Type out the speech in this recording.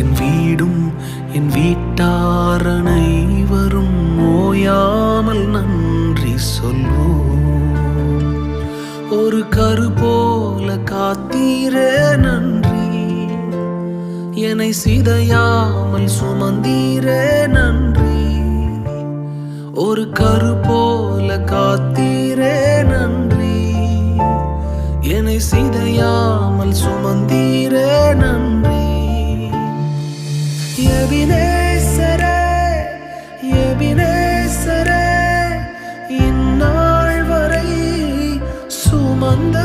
என் வீடும் என் வீட்டார் வரும் ஓயாமல் நன்றி சொல்வோம். ஒரு கரு போல காத்தீரே நன்றி. என்னை சிதையாமல் சுமந்தீரே நன்றி. ஒரு கரு போல காத்தீரே நன்றி. என்னை சிதையாமல் சுமந்தீர் எபினேசர எபினேசர இந்நாள் வரை சுமந்த